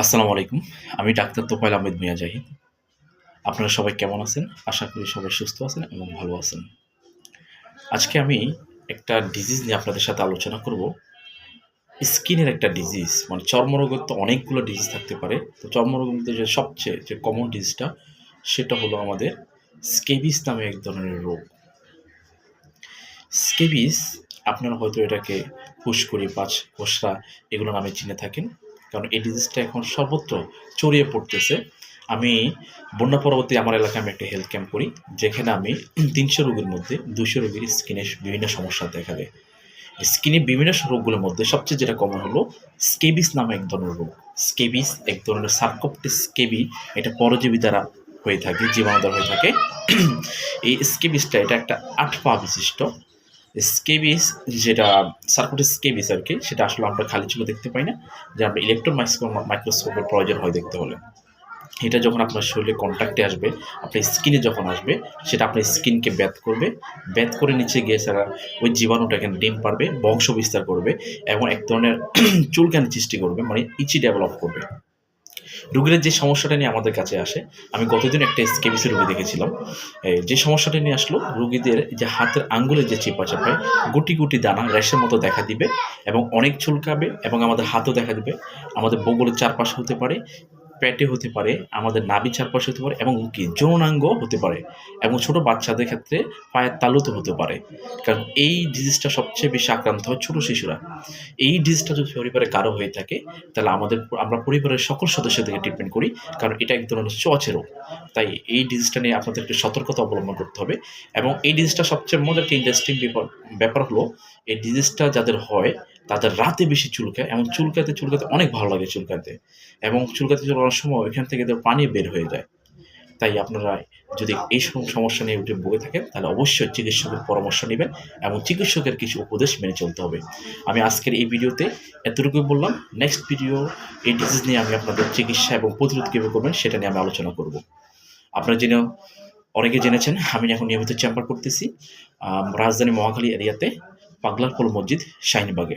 আসসালামু আলাইকুম। আমি ডাক্তার তোফাইল আহমেদ মিয়া জাহিদ। আপনারা সবাই কেমন আছেন? আশা করি সবাই সুস্থ আছেন এবং ভালো আছেন। আজকে আমি একটা ডিজিজ নিয়ে আপনাদের সাথে আলোচনা করব। স্কিনের একটা ডিজিজ মানে চর্মরোগের তো অনেকগুলো ডিজিজ থাকতে পারে। তো চর্মরোগের মধ্যে যে সবচেয়ে, যে কমন ডিজিজটা সেটা হলো আমাদের স্কেবিস নামে এক ধরনের রোগ। স্কেবিস আপনারা হয়তো এটাকে ফুসকুড়ি, পাঁচ খোসরা এগুলো নামে চিনে থাকেন। কারণ এই ডিজিজটা এখন সর্বত্র ছড়িয়ে পড়তেছে। আমি বন্যা পরবর্তী আমার এলাকায় আমি একটা হেলথ ক্যাম্প করি, যেখানে আমি তিনশো রোগীর মধ্যে দুশো রোগীর স্কিনের বিভিন্ন সমস্যা দেখা দেয়। স্কিনে বিভিন্ন রোগগুলোর মধ্যে সবচেয়ে যেটা কমন হলো স্কেবিস নামে এক ধরনের রোগ। স্কেবিস এক ধরনের সার্কোপটিস স্কেবি এটা পরজীবী দ্বারা হয়ে থাকে জীবাণু দ্বারা হয়ে থাকে। এই স্কেবিসটা এটা একটা আট পা বিশিষ্ট। স্কেবিস, যেটা সার্কোটিস স্কেবিস আর কি, সেটা আসলে আমরা খালি চোখে দেখতে পাই না, যে আমরা ইলেকট্রন মাইক্রোস্কোপের প্রয়োজন হয় দেখতে হলে। এটা যখন আপনার শরীরে কন্ট্যাক্টে আসবে, আপনার স্কিনে যখন আসবে, সেটা আপনার স্কিনকে ব্যাথ করবে। ব্যাথ করে নিচে গিয়ে সারা ওই জীবাণুটা এখানে ডিম পারবে বংশ বিস্তার করবে এবং এক ধরনের চুলকানি সৃষ্টি করবে মানে ইচি ডেভেলপ করবে। রুগীর যে সমস্যাটা নিয়ে আমাদের কাছে আসে, আমি গতদিন একটা স্কেবিসি রুগী দেখেছিলাম। যে সমস্যাটা নিয়ে আসলো, রুগীদের যে হাতের আঙ্গুলের যে চেপা চাপায় গুটি গুটি দানা র্যাশের মতো দেখা দিবে এবং অনেক চুলকাবে এবং আমাদের হাতও দেখা দিবে। আমাদের বগলের চারপাশ হতে পারে পেটে হতে পারে, আমাদের নাভি চারপাশে হতে পারে এবং কি যৌনাঙ্গ হতে পারে এবং ছোট বাচ্চাদের ক্ষেত্রে পায়ের তালুতে হতে পারে। কারণ এই ডিজিজটা সবচেয়ে বেশি আক্রান্ত হয় ছোট শিশুরা। এই ডিজিজটা যদি পরিবারে কারও হয়ে থাকে, তাহলে আমাদের আমরা পরিবারের সকল সদস্যদেরকে ট্রিটমেন্ট করি, কারণ এটা এক ধরনের চোয়াচে রোগ তাই এই ডিজিজটা নিয়ে আপনাদেরকে সতর্কতা অবলম্বন করতে হবে এবং এই ডিজিজটা সবচেয়ে মজার, একটা ইন্টারেস্টিং ব্যাপার হলো, এই ডিজিজটা যাদের হয় তাদের রাতে বেশি চুলকায়, এবং চুলকাতে চুলকাতে অনেক ভালো লাগে চুলকাতে, এবং চুলকাতে চুলকানোর সময় ওইখান থেকে পানি বের হয়ে যায়। তাই আপনারা যদি এই সমস্যা নিয়ে উঠে ভুগে থাকেন, তাহলে অবশ্যই চিকিৎসকের পরামর্শ নেবেন, এবং চিকিৎসকের কিছু উপদেশ মেনে চলতে হবে। আমি আজকের এই ভিডিওতে এতটুকুই বললাম। নেক্সট ভিডিও এই ডিজিজ নিয়ে আমি আপনাদের চিকিৎসা এবং প্রতিরোধ কীভাবে করবেন, সেটা নিয়ে আমি আলোচনা করব। আপনারা জেনে অনেকে জেনেছেন, আমি এখন নিয়মিত চেম্বার করতেছি রাজধানী মহাখালী এরিয়াতে পাগলারপোল মসজিদ, শাহিনবাগে।